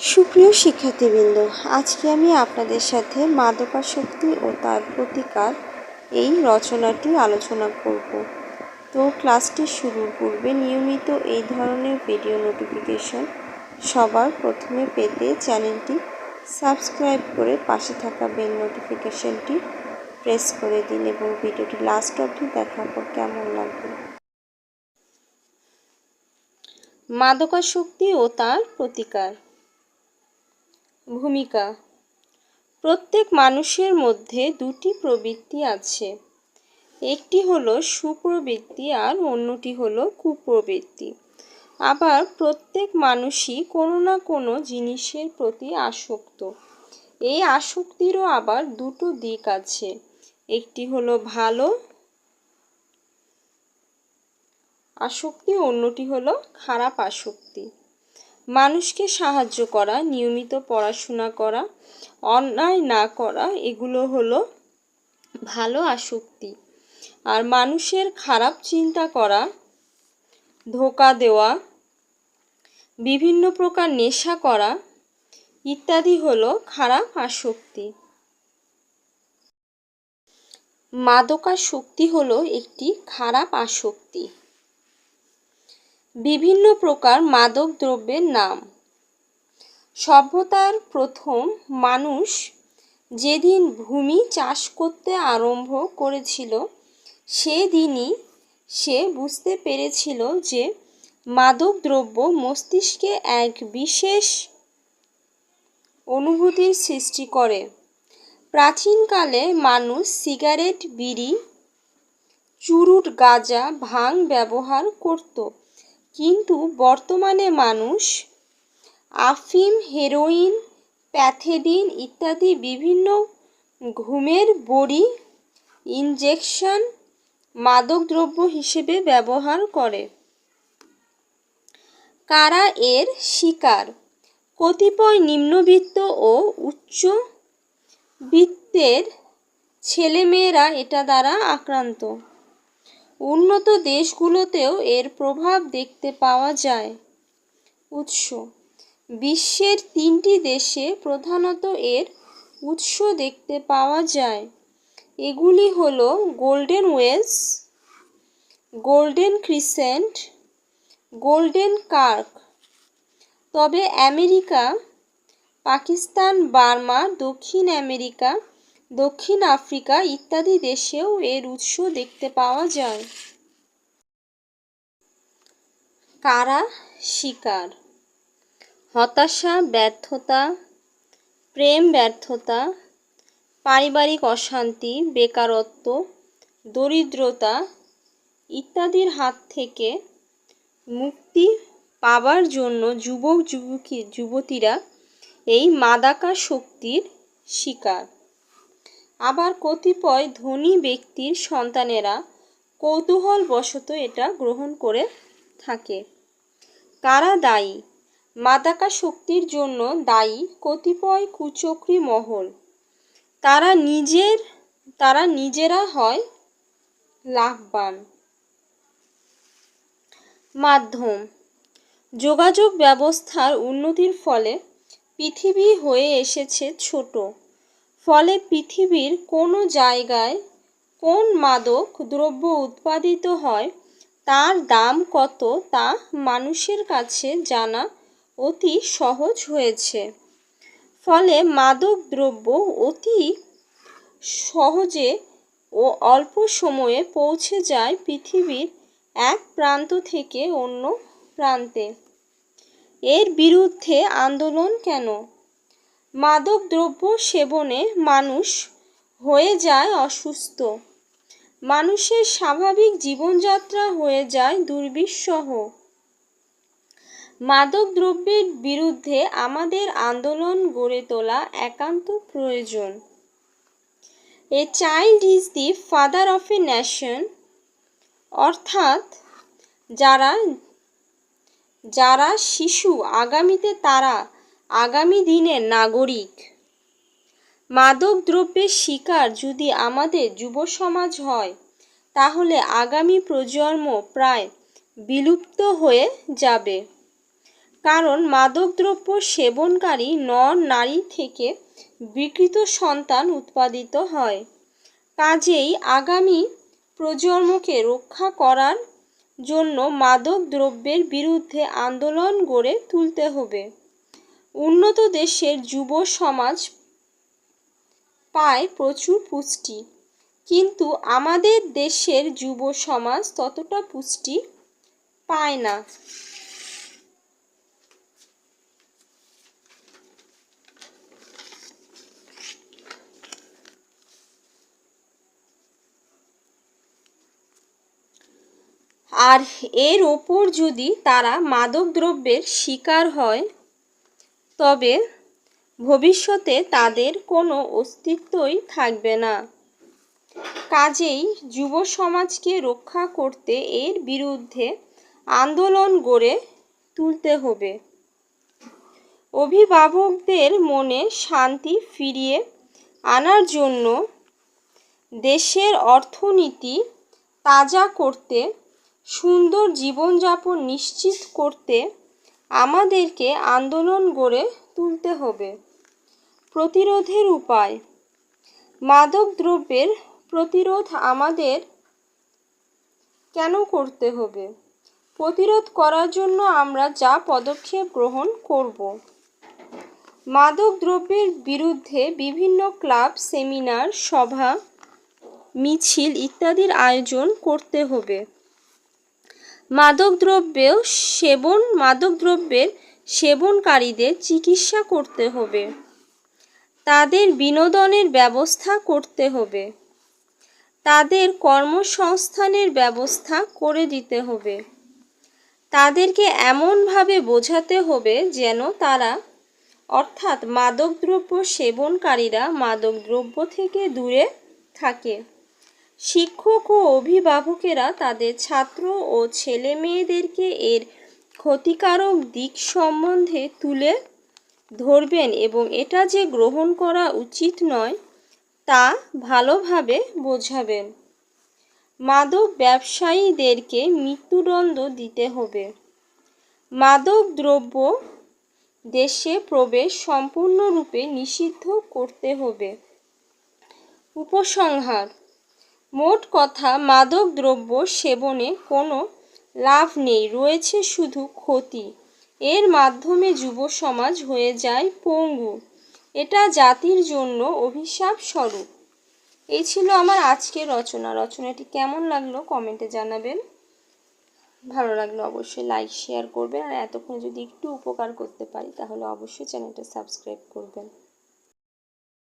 সুপ্রিয় শিক্ষার্থীবৃন্দ, আজকে আমি আপনাদের সাথে মাদকাসক্তি ও তার প্রতিকার এই রচনাটি আলোচনা করব। তো ক্লাসটি শুরুর পূর্বে নিয়মিত এই ধরনের ভিডিও নোটিফিকেশন সবার প্রথমে পেতে চ্যানেলটি সাবস্ক্রাইব করে পাশে থাকা বেল নোটিফিকেশনটি প্রেস করে দিন এবং ভিডিওটি লাস্ট অবধি দেখার পর কেমন লাগবে? মাদকাসক্তি ও তার প্রতিকার। ভূমিকা। প্রত্যেক মানুষের মধ্যে দুটি প্রবৃত্তি আছে। একটি হলো সুপ্রবৃত্তি আর অন্যটি হলো কুপ্রবৃত্তি। আবার প্রত্যেক মানুষই কোনো না কোনো জিনিসের প্রতি আসক্ত। এই আসক্তিরও আবার দুটো দিক আছে। একটি হলো ভালো আসক্তি, অন্যটি হলো খারাপ আসক্তি। মানুষকে সাহায্য করা, নিয়মিত পড়াশোনা করা, অন্যায় না করা, এগুলো হলো ভালো আসক্তি। আর মানুষের খারাপ চিন্তা করা, ধোকা দেওয়া, বিভিন্ন প্রকার নেশা করা ইত্যাদি হলো খারাপ আসক্তি। মাদকাসক্তি হলো একটি খারাপ আসক্তি। বিভিন্ন প্রকার মাদক দ্রব্যের নাম। সভ্যতার প্রথম মানুষ যেদিন ভূমি চাষ করতে আরম্ভ করেছিল, সেদিনই সে বুঝতে পেরেছিল যে মাদক দ্রব্য মস্তিষ্কে এক বিশেষ অনুভূতির সৃষ্টি করে। প্রাচীনকালে মানুষ সিগারেট, বিড়ি, চুরুট, গাঁজা, ভাং ব্যবহার করত। কিন্তু বর্তমানে মানুষ আফিম, হেরোইন, প্যাথেডিন ইত্যাদি বিভিন্ন ঘুমের বড়ি, ইনজেকশন, মাদকদ্রব্য হিসেবে ব্যবহার করে। কারা এর শিকার? কতিপয় নিম্নবিত্ত ও উচ্চ বৃত্তের ছেলেমেয়েরা এটা দ্বারা আক্রান্ত। উন্নত দেশগুলোতেও এর প্রভাব দেখতে পাওয়া যায়। উৎস বিশ্বের তিনটি দেশে প্রধানত এর উৎস দেখতে পাওয়া যায়। এগুলি হল Golden Wells, Golden Crescent, Golden Kirk. তবে আমেরিকা, পাকিস্তান, বার্মা, দক্ষিণ আমেরিকা দক্ষিণ আফ্রিকা ইত্যাদি দেশেও এর উৎস দেখতে পাওয়া যায়। কারা শিকার? হতাশা, ব্যর্থতা, প্রেম ব্যর্থতা, পারিবারিক অশান্তি, বেকারত্ব, দরিদ্রতা ইত্যাদির হাত থেকে মুক্তি পাবার জন্য যুবক যুবকী যুবতীরা এই মাদাকা শক্তির শিকার। আবার কতিপয় ধনী ব্যক্তির সন্তানেরা কৌতূহলবশত এটা গ্রহণ করে থাকে। কারা দায়ী? মাদাকা শক্তির জন্য দায়ী কতিপয় কুচক্রী মহল। তারা নিজের, তারা নিজেরা হয় লাভবান। মাধ্যম। যোগাযোগ ব্যবস্থার উন্নতির ফলে পৃথিবী হয়ে এসেছে ছোট। ফলে পৃথিবীর কোনো জায়গায় কোন মাদক দ্রব্য উৎপাদিত হয়, তার দাম কত তা মানুষের কাছে জানা অতি সহজ হয়েছে। ফলে মাদক দ্রব্য অতি সহজে ও অল্প সময়ে পৌঁছে যায় পৃথিবীর এক প্রান্ত থেকে অন্য প্রান্তে। এর বিরুদ্ধে আন্দোলন কেন? মাদক দ্রব্য সেবনে মানুষ হয়ে যায় অসুস্থ। মানুষের স্বাভাবিক জীবনযাত্রা হয়ে যায় দুর্বিষহ। মাদক দ্রব্যের বিরুদ্ধে আমাদের আন্দোলন গড়ে তোলা একান্ত প্রয়োজন। A child is the father of a nation অর্থাৎ যারা যারা শিশু, আগামীতে তারা আগামী দিনের নাগরিক। মাদক দ্রব্যের শিকার যদি আমাদের যুব সমাজ হয়, তাহলে আগামী প্রজন্ম প্রায় বিলুপ্ত হয়ে যাবে। কারণ মাদকদ্রব্য সেবনকারী নর নারী থেকে বিকৃত সন্তান উৎপাদিত হয়। কাজেই আগামী প্রজন্মকে রক্ষা করার জন্য মাদক দ্রব্যের বিরুদ্ধে আন্দোলন গড়ে তুলতে হবে। উন্নত দেশের যুব সমাজ পায় প্রচুর পুষ্টি। কিন্তু আমাদের দেশের যুব সমাজ ততটা পুষ্টি পায় না। আর এর ওপর যদি তারা মাদকদ্রব্যের শিকার হয় তবে ভবিষ্যতে তাদের কোনো অস্তিত্বই থাকবে না। কাজেই যুব সমাজকে রক্ষা করতে এর বিরুদ্ধে আন্দোলন গড়ে তুলতে হবে। অভিভাবকদের মনে শান্তি ফিরিয়ে আনার জন্য দেশের অর্থনীতি তাজা করতে, সুন্দর জীবনযাপন নিশ্চিত করতে আমাদেরকে আন্দোলন গড়ে তুলতে হবে। প্রতিরোধের উপায়। মাদক দ্রব্যের প্রতিরোধ আমাদের কেন করতে হবে? প্রতিরোধ করার জন্য আমরা যা পদক্ষেপ গ্রহণ করব। মাদক দ্রব্যের বিরুদ্ধে বিভিন্ন ক্লাব, সেমিনার, সভা, মিছিল ইত্যাদির আয়োজন করতে হবে। মাদকদ্রব্য সেবন, মাদকদ্রব্যের সেবনকারীদের চিকিৎসা করতে হবে। তাদের বিনোদনের ব্যবস্থা করতে হবে। তাদের কর্মসংস্থানের ব্যবস্থা করে দিতে হবে। তাদেরকে এমনভাবে বোঝাতে হবে যেন তারা, অর্থাৎ মাদকদ্রব্য সেবনকারীরা মাদকদ্রব্য থেকে দূরে থাকে। শিক্ষক ও অভিভাবকেরা তাদের ছাত্র ও ছেলে মেয়েদেরকে এর ক্ষতিকারক দিক সম্বন্ধে তুলে ধরবেন এবং এটা যে গ্রহণ করা উচিত নয়, তা ভালোভাবে বোঝাবেন। মাদক ব্যবসায়ীদেরকে মৃত্যুদণ্ড দিতে হবে। মাদক দ্রব্য দেশে প্রবেশ সম্পূর্ণরূপে নিষিদ্ধ করতে হবে। উপসংহার মোট কথা মাদক দ্রব্য সেবনে কোনো লাভ নেই, রয়েছে শুধু ক্ষতি। এর মাধ্যমে যুব সমাজ হয়ে যায় পঙ্গু। এটা জাতির জন্য অভিশাপ স্বরূপ। এই ছিল আমার আজকের রচনা। রচনাটি কেমন লাগল কমেন্টে জানাবেন। ভালো লাগল অবশ্যই লাইক, শেয়ার করবেন। আর এতক্ষণ যদি একটু উপকার করতে পারি, তাহলে অবশ্যই চ্যানেলটা সাবস্ক্রাইব করবেন।